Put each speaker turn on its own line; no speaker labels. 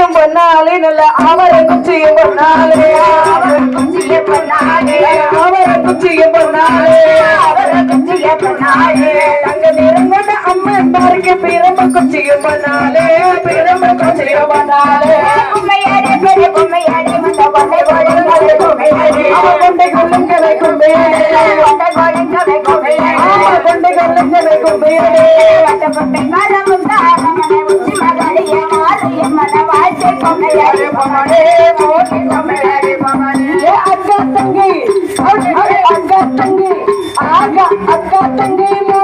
குச்சியும் பொன்னாலே நல்ல அவரை குச்சியும் பொன்னாலே
அவர் குஞ்சிய பொன்னாலே
அவரை குச்சியும் பொன்னாலே
அவர் குஞ்சிய பொன்னாலே
தங்க நிறங்கொண்ட அம்மன் பார்க்க பிரம்ப குச்சியும் பொன்னாலே பிரம்ப குச்சியும் பொன்னாலே
பொம்மையாடி பெரிய பொம்மையாடி வந்த கொண்டை. கோழிங்களை பொம்மையாடி
அவ கொண்டை கொள்ளும் கிடைக்கும் பேரே
கொண்டை கோழிங்களை பொம்மையாடி
அவ கொண்டை கொள்ளும் கிடைக்கும் பேரே
கட்டப்பட்ட காலமும்
அக்கா தங்கி அக்கா தங்கி ஆகா அக்கா தங்கி மூணு பேரும் எங்க